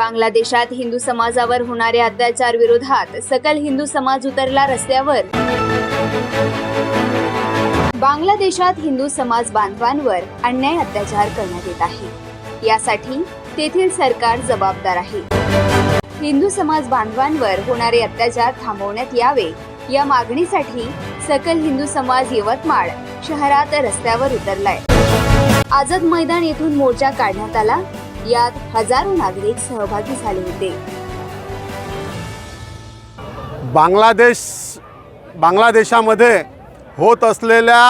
बांगलादेशात हिंदू समाजावर होणाऱ्या अत्याचार विरोधात सकल हिंदू समाज उतरला रस्त्यावर. बांगलादेशात हिंदू समाज बांधवांवर अन्याय अत्याचार करण्यात येत आहे. यासाठी तेथील सरकार जबाबदार आहे. हिंदू समाज बांधवांवर होणारे अत्याचार थांबवण्यात यावे या मागणीसाठी सकल हिंदू समाज यवतमाळ शहरात रस्त्यावर उतरलाय. आझाद मैदान येथून मोर्चा काढण्यात आला यात हजारो नागरिक सहभागी झाले होते. बांगलादेश बांगलादेशामध्ये होत असलेल्या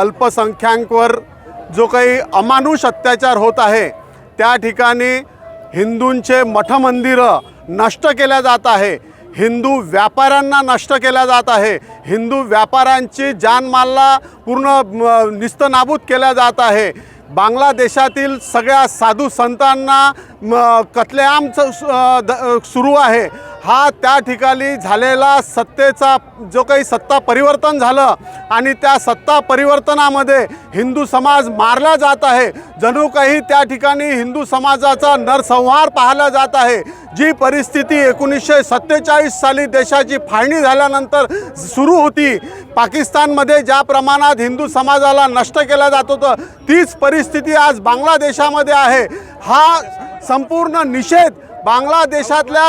अल्पसंख्याकवर जो काही अमानुष अत्याचार होत आहे त्या ठिकाणी हिंदूंचे मठमंदिरं नष्ट केल्या जात आहे. हिंदू व्यापाऱ्यांना नष्ट केल्या जात आहे. हिंदू व्यापाऱ्यांची जानमालला पूर्ण निस्तनाबूत केल्या जात आहे. बांगलादेशातील सगळ्या साधू संतांना म, द- सुरू आहे. हा त्या ठिकाणी झालेला सत्तेचा जो काही सत्ता परिवर्तन झालं आणि त्या सत्ता परिवर्तनामध्ये हिंदू समाज मारला जात आहे. जणू काही त्या ठिकाणी हिंदू समाजाचा नरसंहार पाहिला जात आहे. जी परिस्थिती एकोणीसशे सत्तेचाळीस साली देशाची फाळणी झाल्यानंतर सुरू होती. पाकिस्तानमध्ये ज्या प्रमाणात हिंदू समाजाला नष्ट केलं जात होतं तीच परिस्थिती आज बांगलादेशामध्ये आहे. हा संपूर्ण निषेध बांगलादेशातल्या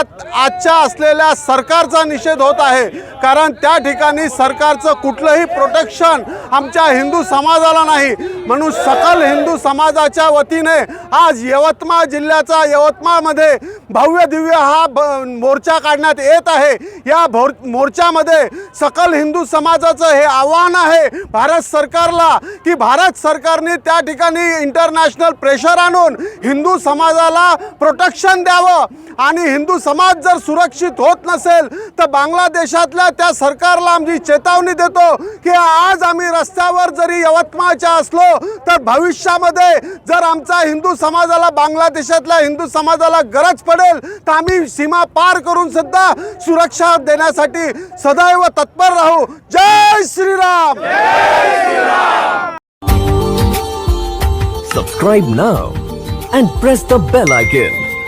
आजच्या असलेल्या सरकारचा निषेध होत आहे. कारण त्या ठिकाणी सरकारचं कुठलंही प्रोटेक्शन आमच्या हिंदू समाजाला नाही. म्हणून सकल हिंदू समाजाच्या वतीने आज यवतमाळ जिल्ह्याचा यवतमाळमध्ये भव्य दिव्य हा ब मोर्चा काढण्यात येत आहे. या भोर मोर्चामध्ये सकल हिंदू समाजाचं हे आव्हान आहे भारत सरकारला की भारत सरकारने त्या ठिकाणी इंटरनॅशनल प्रेशर आणून हिंदू समाजाला प्रोटेक्शन द्यावं. आणि हिंदू समाज जर सुरक्षित होत नसेल तर बांगलादेशातल्या त्या सरकारला आमची चेतावणी देतो की आज आम्ही रस्त्यावर जरी यवतमाळच्या असलो तर भविष्यामध्ये जर आमचा हिंदू समाजाला बांगलादेशातल्या हिंदू समाजाला गरज पडेल तर आम्ही सीमा पार करून सुद्धा सुरक्षा देण्यासाठी सदैव तत्पर राहू जय Shriram Subscribe now and press the bell icon.